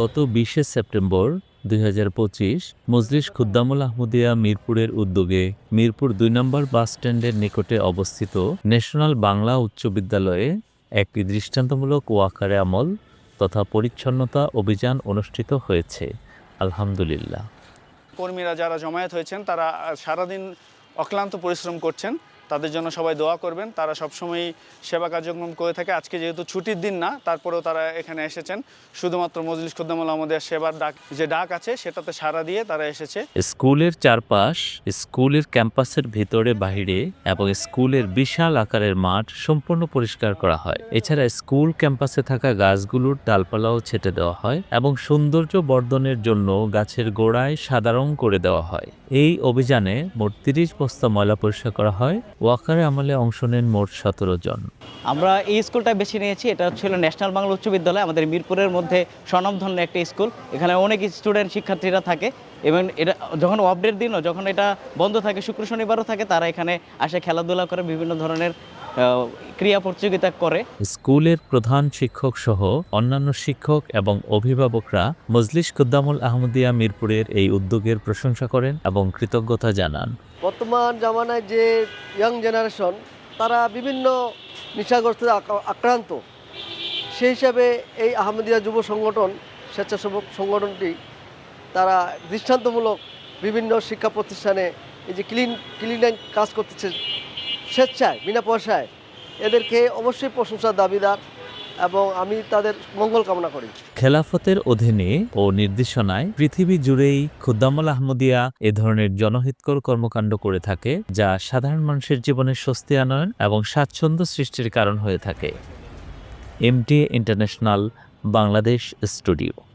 গত বিশে সেপ্টেম্বর দুই হাজার পঁচিশ মজলিস খুদ্দামুল আহমদিয়া মিরপুরের উদ্যোগে মিরপুর দুই নম্বর বাস স্ট্যান্ডের নিকটে অবস্থিত ন্যাশনাল বাংলা উচ্চ বিদ্যালয়ে একটি দৃষ্টান্তমূলক ওয়াকারে আমল তথা পরিচ্ছন্নতা অভিযান অনুষ্ঠিত হয়েছে। আলহামদুলিল্লাহ। কর্মীরা যারা জমায়েত হয়েছেন, তারা সারাদিন অক্লান্ত পরিশ্রম করছেন। তাদের জন্য সবাই দোয়া করবেন। তারা সবসময় সেবা কার্যক্রম করে থাকে। আজকে যেহেতু ছুটির দিন না, তারপরেও তারা এখানে এসেছেন। শুধুমাত্র মজলিস খুদ্দামুল আমাদের সেবার ডাক, যে ডাক আছে, সেটাতে সাড়া দিয়ে তারা এসেছে। স্কুলের চারপাশ, স্কুলের ক্যাম্পাসের ভিতরে বাহিরে এবং স্কুলের বিশাল আকারের মাঠ সম্পূর্ণ পরিষ্কার করা হয়। এছাড়া স্কুল ক্যাম্পাসে থাকা গাছগুলোর ডালপালাও ছেটে দেওয়া হয় এবং সৌন্দর্য বর্ধনের জন্য গাছের গোড়ায় সাদা রং করে দেওয়া হয়। এই অভিযানে মোট তিরিশ বস্তা ময়লা পরিষ্কার করা হয়। ওয়াকারে আমলে অংশ নেন মোট সতেরো জন। আমরা এই স্কুলটা বেছে নিয়েছি এটা ছিল ন্যাশনাল বাংলা উচ্চ বিদ্যালয় আমাদের মিরপুরের মধ্যে স্বনামধন্য একটা স্কুল। এখানে অনেক স্টুডেন্ট শিক্ষার্থীরা থাকে এবং এটা যখন অফডের দিনও যখন এটা বন্ধ থাকে শুক্র শনিবারও থাকে তারা এখানে আসে খেলাধুলা করে বিভিন্ন ধরনের ক্রীড়া প্রতিযোগিতা করে। স্কুলের প্রধান শিক্ষক সহ অন্যান্য শিক্ষক এবং অভিভাবকরা মজলিস কুদ্দামুল আহমদিয়া মিরপুরের এই উদ্যোগের প্রশংসা করেন এবং কৃতজ্ঞতা জানান। বর্তমান জামানায় যে ইয়াং জেনারেশন তারা বিভিন্ন নিশাগ্রস্ত আক্রান্ত। সেই হিসাবে এই আহমদিয়া যুব সংগঠন, স্বেচ্ছাসেবক সংগঠনটি, তারা দৃষ্টান্তমূলক বিভিন্ন শিক্ষা প্রতিষ্ঠানে এই যে ক্লিন ক্লিন কাজ করতেছে, স্বেচ্ছায়, বিনা পয়সায়, এদেরকে অবশ্যই প্রশংসার দাবিদার। এবং আমি তাদের মঙ্গল কামনা করি। খেলাফতের অধীনে ও নির্দেশনায় পৃথিবী জুড়েই খুদ্দামুল আহমদিয়া এ ধরনের জনহিতকর কর্মকাণ্ড করে থাকে, যা সাধারণ মানুষের জীবনে স্বস্তি আনয়ন এবং স্বাচ্ছন্দ্য সৃষ্টির কারণ হয়ে থাকে। MTA international Bangladesh studio.